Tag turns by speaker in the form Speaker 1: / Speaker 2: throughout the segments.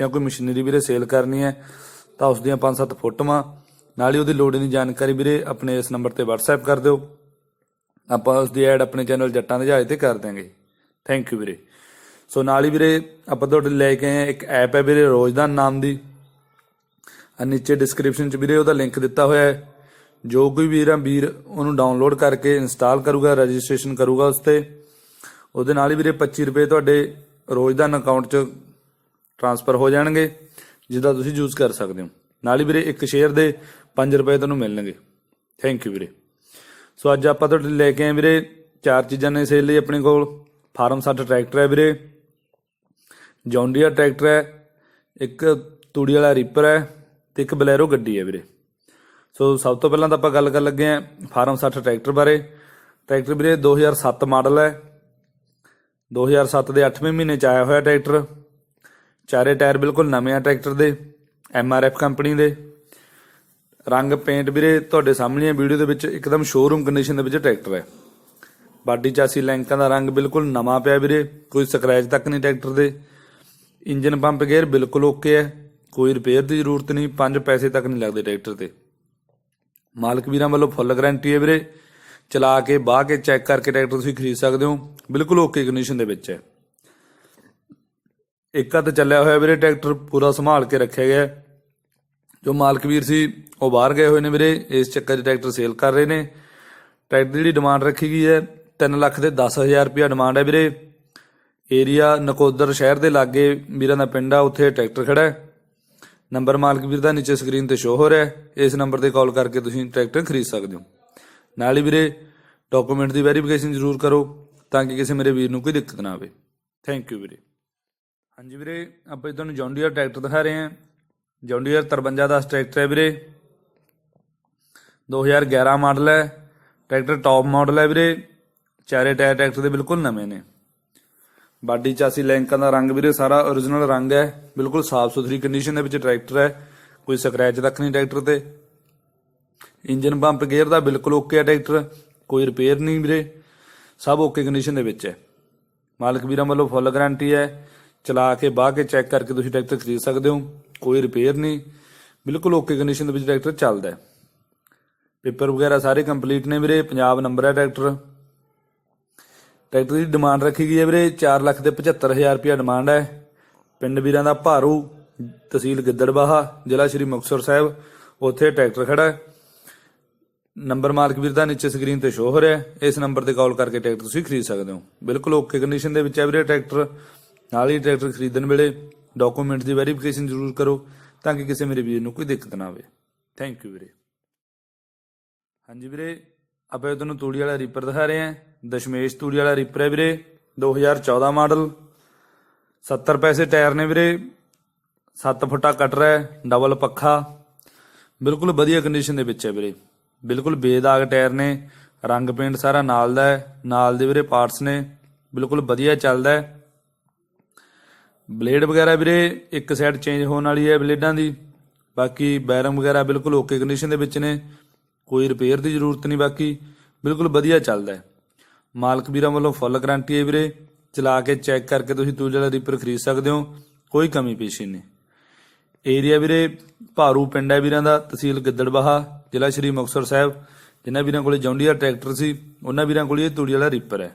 Speaker 1: ਜਾਂ ਕੋਈ ਮਸ਼ੀਨਰੀ ਵੀਰੇ ਸੇਲ ਕਰਨੀ ਹੈ, ਤਾਂ ਉਸ ਦੀਆਂ 5-7 ਫੋਟੋਆਂ, ਨਾਲ ਹੀ ਉਹਦੀ ਲੋੜ ਦੀ ਜਾਣਕਾਰੀ ਵੀਰੇ ਆਪਣੇ ਇਸ ਨੰਬਰ ਤੇ WhatsApp ਕਰ ਦਿਓ। ਆਪਾਂ ਉਸ ਦੀ ਐਡ ਆਪਣੇ ਚੈਨਲ ਜੱਟਾਂ ਦੇ ਜਹਾਜ਼ ਤੇ ਕਰ ਦਾਂਗੇ ਥੈਂਕ ਯੂ ਵੀਰੇ। ਸੋ ਨਾਲ ਹੀ ਵੀਰੇ ਆਪਾਂ ਤੁਹਾਡੇ ਲੈ ਕੇ ਆਏ ਹਾਂ ਇੱਕ ਐਪ ਹੈ ਵੀਰੇ ਰੋਜ਼ਦਾਨ ਨਾਮ ਦੀ। ਨੀਚੇ ਡਿਸਕ੍ਰਿਪਸ਼ਨ 'ਚ ਵੀਰੇ ਉਹਦਾ ਲਿੰਕ ਦਿੱਤਾ ਹੋਇਆ ਹੈ। ਜੋ ਕੋਈ ਵੀਰ ਆ, ਵੀਰ ਉਹਨੂੰ ਡਾਊਨਲੋਡ ਕਰਕੇ ਇੰਸਟਾਲ ਕਰੂਗਾ ਰਜਿਸਟ੍ਰੇਸ਼ਨ ਕਰੂਗਾ ਉਸ ਤੇ। ਉਹਦੇ ਨਾਲ ਹੀ ਵੀਰੇ 25 ਰੁਪਏ ਤੁਹਾਡੇ ਰੋਜ਼ਦਾਨ ਅਕਾਊਂਟ 'ਚ ਟ੍ਰਾਂਸਫਰ ਹੋ ਜਾਣਗੇ ਜਿਹਦਾ ਤੁਸੀਂ ਯੂਜ਼ ਕਰ ਸਕਦੇ ਹੋ। ਨਾਲ ਹੀ ਵੀਰੇ, ਇੱਕ ਸ਼ੇਅਰ ਦੇ 5 ਰੁਪਏ ਤੁਹਾਨੂੰ ਮਿਲਣਗੇ। ਥੈਂਕ ਯੂ ਵੀਰੇ। ਸੋ ਅੱਜ ਆਪਾਂ ਤੁਹਾਡੇ ਲੈ ਕੇ ਆਏ ਵੀਰੇ, ਚਾਰ ਚੀਜ਼ਾਂ ਨੇ ਸੇਲ ਲਈ ਆਪਣੇ ਕੋਲ। ਫਾਰਮ 60 ਟਰੈਕਟਰ ਹੈ ਵੀਰੇ। ਜੌਂਡੀਆ ਟਰੈਕਟਰ ਹੈ। ਇੱਕ ਤੂੜੀ ਵਾਲਾ ਰੀਪਰ ਹੈ ਤੇ ਇੱਕ ਬਲੈਰੋ ਗੱਡੀ ਹੈ ਵੀਰੇ। ਸੋ ਸਭ ਤੋਂ ਪਹਿਲਾਂ ਤਾਂ ਆਪਾਂ ਗੱਲ ਕਰਨ ਲੱਗੇ ਆਂ ਫਾਰਮ 60 ਟਰੈਕਟਰ ਬਾਰੇ। ਟਰੈਕਟਰ ਵੀਰੇ 2007 ਮਾਡਲ ਹੈ। 2007 ਦੇ 8ਵੇਂ ਮਹੀਨੇ ਚ ਆਇਆ ਹੋਇਆ ਟਰੈਕਟਰ ਚਾਰੇ ਟਾਇਰ ਬਿਲਕੁਲ ਨਵੇਂ ਆ ਟਰੈਕਟਰ ਦੇ ਐਫ ਕੰਪਨੀ ਦੇ। ਰੰਗ ਪੇਂਟ ਵੀਰੇ ਤੁਹਾਡੇ ਸਾਹਮਣੇ ਵੀਡੀਓ ਦੇ ਵਿੱਚ ਇੱਕਦਮ ਸ਼ੋਰੂਮ ਕੰਡੀਸ਼ਨ ਦੇ ਵਿੱਚ ਟਰੈਕਟਰ ਹੈ। ਬਾਡੀ ਚਾਸੀ ਲੈਂਕਾਂ ਦਾ ਰੰਗ ਬਿਲਕੁਲ ਨਵਾਂ ਪਿਆ ਵੀਰੇ, ਕੋਈ ਸਕ੍ਰੈਚ ਤੱਕ ਨਹੀਂ ਟਰੈਕਟਰ ਦੇ। ਇੰਜਨ ਪੰਪ ਗੇਅਰ ਬਿਲਕੁਲ ਓਕੇ ਹੈ, ਕੋਈ ਰਿਪੇਅਰ ਦੀ ਜ਼ਰੂਰਤ ਨਹੀਂ 5 ਪੈਸੇ ਤੱਕ ਨਹੀਂ ਲੱਗਦੇ ਟਰੈਕਟਰ ਤੇ। ਮਾਲਕ ਵੀਰਾਂ ਵੱਲੋਂ ਫੁੱਲ ਗਾਰੰਟੀ ਹੈ ਵੀਰੇ, ਚਲਾ ਕੇ, ਬਾਹ ਕੇ ਚੈੱਕ ਕਰਕੇ ਟਰੈਕਟਰ ਤੁਸੀਂ ਖਰੀਦ ਸਕਦੇ ਹੋ, ਬਿਲਕੁਲ ਓਕੇ ਕੰਡੀਸ਼ਨ ਦੇ ਵਿੱਚ ਹੈ। ਇੱਕ ਹੱਥ ਚੱਲਿਆ ਹੋਇਆ ਵੀਰੇ, ਟਰੈਕਟਰ ਪੂਰਾ ਸੰਭਾਲ ਕੇ ਰੱਖਿਆ ਗਿਆ ਜੋ ਮਾਲਕ ਵੀਰ ਸੀ, ਉਹ ਬਾਹਰ ਗਏ ਹੋਏ ਨੇ ਵੀਰੇ। ਇਸ ਚੱਕਰ 'ਚ ਟਰੈਕਟਰ ਸੇਲ ਕਰ ਰਹੇ ਨੇ। ਟਰੈਕਟਰ ਦੀ ਜਿਹੜੀ ਡਿਮਾਂਡ ਰੱਖੀ ਗਈ ਹੈ 3 ਲੱਖ ਦੇ 10000 ਰੁਪਿਆ ਡਿਮਾਂਡ ਹੈ ਵੀਰੇ। ਏਰੀਆ ਨਕੋਦਰ ਸ਼ਹਿਰ ਦੇ ਲਾਗੇ ਵੀਰਾਂ ਦਾ ਪਿੰਡ ਆ, ਉੱਥੇ ਟਰੈਕਟਰ ਖੜਾ ਹੈ। ਨੰਬਰ ਮਾਲਕ ਵੀਰ ਦਾ ਨੀਚੇ ਸਕਰੀਨ ਤੇ ਸ਼ੋ ਹੋ ਰਿਹਾ ਹੈ। ਇਸ ਨੰਬਰ ਤੇ ਕਾਲ ਕਰਕੇ ਤੁਸੀਂ ਟਰੈਕਟਰ ਖਰੀਦ ਸਕਦੇ ਹੋ। ਨਾਲ ਹੀ ਵੀਰੇ ਡਾਕੂਮੈਂਟ ਦੀ ਵੈਰੀਫਿਕੇਸ਼ਨ ਜ਼ਰੂਰ ਕਰੋ, ਤਾਂ ਕਿ ਕਿਸੇ ਮੇਰੇ ਵੀਰ ਨੂੰ ਕੋਈ ਦਿੱਕਤ ਨਾ ਆਵੇ। ਥੈਂਕ ਯੂ ਵੀਰੇ। ਹਾਂਜੀ ਵੀਰੇ, ਆਪਾਂ ਤੁਹਾਨੂੰ ਜੌਂਡੀਅਰ ਟਰੈਕਟਰ ਦਿਖਾ ਰਹੇ ਹਾਂ। ਜੌਂਡੀਅਰ 53 ਦਾ ਟਰੈਕਟਰ ਹੈ ਵੀਰੇ। 2011 ਮਾਡਲ ਹੈ। ਟਰੈਕਟਰ ਟੌਪ ਮਾਡਲ ਹੈ ਵੀਰੇ। ਚਾਰੇ ਟਾਇਰ ਟਰੈਕਟਰ ਦੇ ਬਿਲਕੁਲ ਨਵੇਂ ਨੇ। ਬਾਡੀ ਚਾਸੀ ਲੈਂਕਾਂ ਦਾ ਰੰਗ ਵੀਰੇ, ਸਾਰਾ origignal ਰੰਗ ਹੈ। ਬਿਲਕੁਲ ਸਾਫ਼ ਸੁਥਰੀ ਕੰਡੀਸ਼ਨ ਦੇ ਵਿੱਚ ਟਰੈਕਟਰ ਹੈ। ਕੋਈ ਸਕ੍ਰੈਚ ਤੱਕ ਨਹੀਂ ਟਰੈਕਟਰ ਤੇ। ਇੰਜਨ ਪੰਪ ਗੇਅਰ ਦਾ ਬਿਲਕੁਲ ਓਕੇ ਹੈ ਟਰੈਕਟਰ ਕੋਈ ਰਿਪੇਅਰ ਨਹੀਂ ਵੀਰੇ। ਸਭ ਓਕੇ ਕੰਡੀਸ਼ਨ ਦੇ ਵਿੱਚ ਹੈ। ਮਾਲਕ ਵੀਰਾਂ ਵੱਲੋਂ ਫੁੱਲ ਗਾਰੰਟੀ ਹੈ। ਚਲਾ ਕੇ ਬਾਹ ਕੇ ਚੈੱਕ ਕਰਕੇ ਤੁਸੀਂ ਟਰੈਕਟਰ ਖਰੀਦ ਸਕਦੇ ਹੋ, ਕੋਈ ਰਿਪੇਅਰ ਨਹੀਂ। ਬਿਲਕੁਲ ਓਕੇ ਕੰਡੀਸ਼ਨ ਦੇ ਵਿੱਚ ਟਰੈਕਟਰ ਚੱਲਦਾ ਹੈ। ਪੇਪਰ ਵਗੈਰਾ ਸਾਰੇ ਕੰਪਲੀਟ ਨੇ ਵੀਰੇ, ਪੰਜਾਬ ਨੰਬਰ ਹੈ ਟਰੈਕਟਰ ਟਰੈਕਟਰ ਦੀ ਡਿਮਾਂਡ ਰੱਖੀ ਗਈ ਹੈ ਵੀਰੇ 4 ਲੱਖ ਤੇ 75000 ਰੁਪਇਆ ਡਿਮਾਂਡ ਹੈ। ਪਿੰਡ ਵੀਰਾਂ ਦਾ ਭਾਰੂ, ਤਹਿਸੀਲ ਗਿੱਦੜਬਾਹਾ, ਜ਼ਿਲ੍ਹਾ ਸ਼੍ਰੀ ਮੁਕਤਸਰ ਸਾਹਿਬ, ਉੱਥੇ ਟਰੈਕਟਰ ਖੜਾ ਹੈ। ਨੰਬਰ ਮਾਲਕ ਵੀਰ ਦਾ ਨੀਚੇ ਸਕਰੀਨ ਤੇ ਸ਼ੋ ਹੋ ਰਿਹਾ ਇਸ ਨੰਬਰ ਤੇ ਕਾਲ ਕਰਕੇ ਟਰੈਕਟਰ ਤੁਸੀਂ ਖਰੀਦ ਸਕਦੇ ਹੋ। ਬਿਲਕੁਲ ਓਕੇ ਕੰਡੀਸ਼ਨ ਦੇ ਵਿੱਚ ਹੈ ਵੀਰੇ ਟਰੈਕਟਰ ਨਾਲ ਹੀ ਟਰੈਕਟਰ ਖਰੀਦਣ ਵੇਲੇ ਡਾਕੂਮੈਂਟ ਦੀ ਵੈਰੀਫਿਕੇਸ਼ਨ ਜ਼ਰੂਰ ਕਰੋ ਤਾਂ ਕਿ ਕਿਸੇ ਮੇਰੇ ਵੀਰ ਨੂੰ ਕੋਈ ਦਿੱਕਤ ਨਾ ਆਵੇ। ਥੈਂਕ ਯੂ ਵੀਰੇ। ਹਾਂਜੀ ਵੀਰੇ, ਆਪਾਂ ਤੁਹਾਨੂੰ ਤੂੜੀ ਵਾਲਾ ਰੀਪਰ ਦਿਖਾ ਰਹੇ ਹਾਂ। ਦਸ਼ਮੇਸ਼ ਤੂੜੀ ਵਾਲਾ ਰੀਪਰ ਹੈ ਵੀਰੇ 2014 ਮਾਡਲ। 70 ਪੈਸੇ ਟਾਇਰ ਨੇ ਵੀਰੇ 7 ਫੁੱਟਾ ਕਟਰ ਹੈ ਡਬਲ ਪੱਖਾ। ਬਿਲਕੁਲ ਵਧੀਆ ਕੰਡੀਸ਼ਨ ਦੇ ਵਿੱਚ ਹੈ ਵੀਰੇ। ਬਿਲਕੁਲ ਬੇਦਾਗ ਟਾਇਰ ਨੇ, ਰੰਗ ਪੇਂਟ ਸਾਰਾ ਨਾਲ ਦਾ ਹੈ, ਨਾਲ ਦੇ ਵੀਰੇ ਪਾਰਟਸ ਨੇ, ਬਿਲਕੁਲ ਵਧੀਆ ਚੱਲਦਾ ਹੈ। ਬਲੇਡ ਵਗੈਰਾ ਵੀਰੇ, ਇੱਕ ਸਾਈਡ ਚੇਂਜ ਹੋਣ ਵਾਲੀ ਹੈ ਬਲੇਡਾਂ ਦੀ। ਬਾਕੀ ਬੈਰਮ ਵਗੈਰਾ ਬਿਲਕੁਲ ਓਕੇ ਕੰਡੀਸ਼ਨ ਦੇ ਵਿੱਚ ਨੇ। ਕੋਈ ਰਿਪੇਅਰ ਦੀ ਜ਼ਰੂਰਤ ਨਹੀਂ, ਬਾਕੀ ਬਿਲਕੁਲ ਵਧੀਆ ਚੱਲਦਾ ਹੈ। ਮਾਲਕ ਵੀਰਾਂ ਵੱਲੋਂ ਫੁੱਲ ਗਾਰੰਟੀ ਹੈ ਵੀਰੇ। ਚਲਾ ਕੇ ਚੈੱਕ ਕਰਕੇ ਤੁਸੀਂ ਤੂੜੀ ਵਾਲਾ ਰੀਪਰ ਖਰੀਦ ਸਕਦੇ ਹੋ। ਕੋਈ ਕਮੀ ਪੇਸ਼ੀ ਨਹੀਂ। ਏਰੀਆ ਵੀਰੇ, ਭਾਰੂ ਪਿੰਡ ਹੈ ਵੀਰਾਂ ਦਾ, ਤਹਿਸੀਲ ਗਿੱਦੜਬਾਹਾ, ਜ਼ਿਲ੍ਹਾ ਸ਼੍ਰੀ ਮੁਕਤਸਰ ਸਾਹਿਬ। ਜਿਨ੍ਹਾਂ ਵੀਰਾਂ ਕੋਲੇ ਜੌਂਡੀਆ ਟਰੈਕਟਰ ਸੀ, ਉਹਨਾਂ ਵੀਰਾਂ ਕੋਲੇ ਇਹ ਤੂੜੀ ਵਾਲਾ ਰੀਪਰ ਹੈ।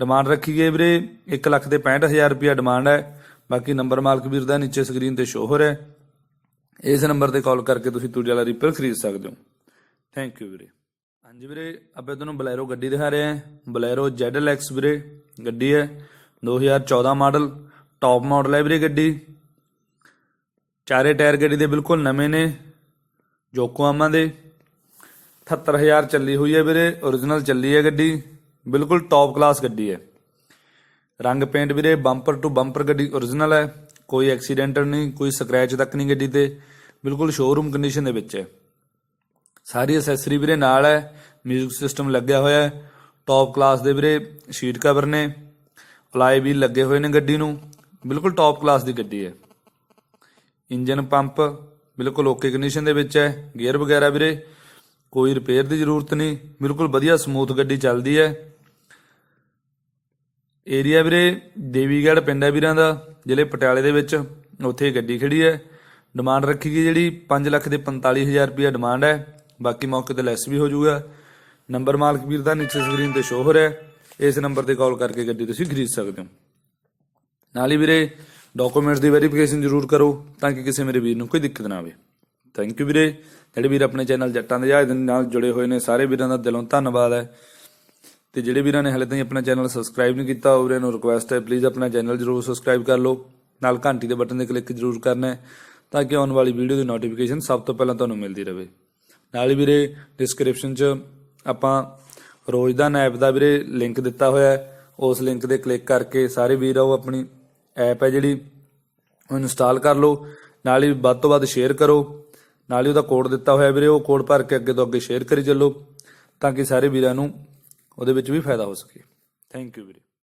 Speaker 1: ਡਿਮਾਂਡ ਰੱਖੀ ਗਈ ਵੀਰੇ। 1 ਲੱਖ ਦੇ 65000 ਰੁਪਿਆ ਡਿਮਾਂਡ ਹੈ। ਬਾਕੀ ਨੰਬਰ ਮਾਲਕ ਵੀਰ ਦਾ ਨੀਚੇ ਸਕਰੀਨ ਤੇ ਸ਼ੋ ਹੋ ਰਿਹਾ ਹੈ। ਇਸ ਨੰਬਰ ਤੇ ਕਾਲ ਕਰਕੇ ਤੁਸੀਂ ਤੂੜੀ ਵਾਲਾ ਰੀਪਰ ਖਰੀਦ ਸਕਦੇ ਹੋ। ਥੈਂਕ ਯੂ ਵੀਰੇ। ਹਾਂਜੀ ਵੀਰੇ, ਆਪਾਂ ਤੁਹਾਨੂੰ ਬਲੈਰੋ ਗੱਡੀ ਦਿਖਾ ਰਹੇ ਹਾਂ। ਬਲੈਰੋ ZLX ਵੀਰੇ, ਗੱਡੀ ਹੈ। 2014 ਮਾਡਲ ਟੌਪ ਮਾਡਲ ਹੈ ਵੀਰੇ ਗੱਡੀ। ਚਾਰੇ ਟਾਇਰ ਗੱਡੀ ਦੇ ਬਿਲਕੁਲ ਨਵੇਂ ਨੇ। ਜੋਕੋ ਆਮਾ ਦੇ 78000 ਚੱਲੀ ਹੋਈ ਹੈ ਵੀਰੇ origignal ਚੱਲੀ ਹੈ ਗੱਡੀ। ਬਿਲਕੁਲ ਟੌਪ ਕਲਾਸ ਗੱਡੀ ਹੈ। ਰੰਗ ਪੇਂਟ ਵੀਰੇ ਬੰਪਰ ਟੂ ਬੰਪਰ ਗੱਡੀ origignal ਹੈ। ਕੋਈ ਐਕਸੀਡੈਂਟਲ ਨਹੀਂ, ਕੋਈ ਸਕ੍ਰੈਚ ਤੱਕ ਨਹੀਂ ਗੱਡੀ ਤੇ। ਬਿਲਕੁਲ ਸ਼ੋਰੂਮ ਕੰਡੀਸ਼ਨ ਦੇ ਵਿੱਚ ਹੈ। ਸਾਰੀ ਅਸੈਸਰੀ ਵੀਰੇ ਨਾਲ ਹੈ। 뮤직 ਸਿਸਟਮ ਲੱਗਿਆ ਹੋਇਆ ਹੈ। ਟੌਪ ਕਲਾਸ ਦੇ ਵੀਰੇ ਸ਼ੀਟ ਕਵਰ ਨੇ। ਅਲਾਈ ਵੀ ਲੱਗੇ ਹੋਏ ਨੇ ਗੱਡੀ ਨੂੰ। ਬਿਲਕੁਲ ਟੌਪ ਕਲਾਸ ਦੀ ਗੱਡੀ ਹੈ। ਇੰਜਨ ਪੰਪ ਬਿਲਕੁਲ ਓਕੇ ਕੰਡੀਸ਼ਨ ਦੇ ਵਿੱਚ ਹੈ। ਗੇਅਰ ਵਗੈਰਾ ਵੀਰੇ, ਕੋਈ ਰਿਪੇਅਰ ਦੀ ਜ਼ਰੂਰਤ ਨਹੀਂ। ਬਿਲਕੁਲ ਵਧੀਆ ਸਮੂਥ ਗੱਡੀ ਚੱਲਦੀ ਹੈ। ਏਰੀਆ ਵੀਰੇ, ਦੇਵੀਗੜ੍ਹ ਪਿੰਡ ਹੈ ਵੀਰਾਂ ਦਾ, ਜ਼ਿਲ੍ਹੇ ਪਟਿਆਲੇ ਦੇ ਵਿੱਚ। ਉੱਥੇ ਗੱਡੀ ਖੜੀ ਹੈ। ਡਿਮਾਂਡ ਰੱਖੀ ਗਈ ਜਿਹੜੀ 5 ਲੱਖ ਦੇ 45000 ਰੁਪਏ ਡਿਮਾਂਡ ਹੈ। ਬਾਕੀ ਮੌਕੇ ਤੇ ਲੈਸ ਵੀ ਹੋ ਜਾਊਗਾ ਨੰਬਰ ਮਾਲਕ ਵੀਰ ਦਾ ਨੀਚੇ ਸਕਰੀਨ ਤੇ ਸ਼ੋਅ ਹੋ ਰਿਹਾ ਹੈ। ਇਸ ਨੰਬਰ ਤੇ ਕਾਲ ਕਰਕੇ ਗੱਡੀ ਤੁਸੀਂ ਖਰੀਦ ਸਕਦੇ ਹੋ। ਨਾਲ ਹੀ ਵੀਰੇ ਡਾਕੂਮੈਂਟਸ ਦੀ ਵੈਰੀਫਿਕੇਸ਼ਨ ਜ਼ਰੂਰ ਕਰੋ ਤਾਂ ਕਿ ਕਿਸੇ ਮੇਰੇ ਵੀਰ ਨੂੰ ਕੋਈ ਦਿੱਕਤ ਨਾ ਆਵੇ। ਥੈਂਕ ਯੂ ਵੀਰੇ। ਜਿਹੜੇ ਵੀਰ ਆਪਣੇ ਚੈਨਲ ਜੱਟਾਂ ਦੇ ਜਹਾਜ਼ ਨਾਲ ਜੁੜੇ ਹੋਏ ਨੇ, ਸਾਰੇ ਵੀਰਾਂ ਦਾ ਦਿਲੋਂ ਧੰਨਵਾਦ ਹੈ। ਤੇ ਜਿਹੜੇ ਵੀਰਾਂ ਨੇ ਹਲੇ ਤਾਈਂ ਆਪਣਾ ਚੈਨਲ ਸਬਸਕ੍ਰਾਈਬ ਨਹੀਂ ਕੀਤਾ, ਉਹ ਉਹਨਾਂ ਨੂੰ ਰਿਕੁਐਸਟ ਹੈ ਪਲੀਜ਼ ਆਪਣਾ ਚੈਨਲ ਜਰੂਰ ਸਬਸਕ੍ਰਾਈਬ ਕਰ ਲਓ। ਨਾਲ ਘੰਟੀ ਦੇ ਬਟਨ ਤੇ ਕਲਿੱਕ ਜਰੂਰ ਕਰਨਾ ਹੈ, ਤਾਂ ਕਿ ਆਉਣ ਵਾਲੀ ਵੀਡੀਓ ਦੀ ਨੋਟੀਫਿਕੇਸ਼ਨ ਸਭ ਤੋਂ ਪਹਿਲਾਂ ਤੁਹਾਨੂੰ ਮਿਲਦੀ ਰਹੇ। ਨਾਲ ਹੀ ਵੀਰੇ ਡਿਸਕ੍ਰਿਪਸ਼ਨ 'ਚ ਆਪਾਂ ਰੋਜ਼ ਦਾ ਐਪ ਦਾ ਵੀਰੇ ਲਿੰਕ ਦਿੱਤਾ ਹੋਇਆ ਹੈ। ਉਸ ਲਿੰਕ ਦੇ ਕਲਿੱਕ ਕਰਕੇ ਸਾਰੇ ਵੀਰ ਆਓ, ਆਪਣੀ ਐਪ ਹੈ ਜਿਹੜੀ, ਉਹ ਇੰਸਟਾਲ ਕਰ ਲਓ। ਨਾਲ ਹੀ ਵੱਧ ਤੋਂ ਵੱਧ ਸ਼ੇਅਰ ਕਰੋ। ਨਾਲ ਹੀ ਉਹਦਾ ਕੋਡ ਦਿੱਤਾ ਹੋਇਆ ਵੀਰੇ, ਉਹ ਕੋਡ ਭਰ ਕੇ ਅੱਗੇ ਤੋਂ ਅੱਗੇ ਸ਼ੇਅਰ ਕਰੀ ਚੱਲੋ, ਤਾਂ ਕਿ ਸਾਰੇ ਵੀਰਾਂ ਨੂੰ ਉਹਦੇ ਵਿੱਚ ਵੀ ਫਾਇਦਾ ਹੋ ਸਕੇ। ਥੈਂਕ ਯੂ ਵੀਰੇ।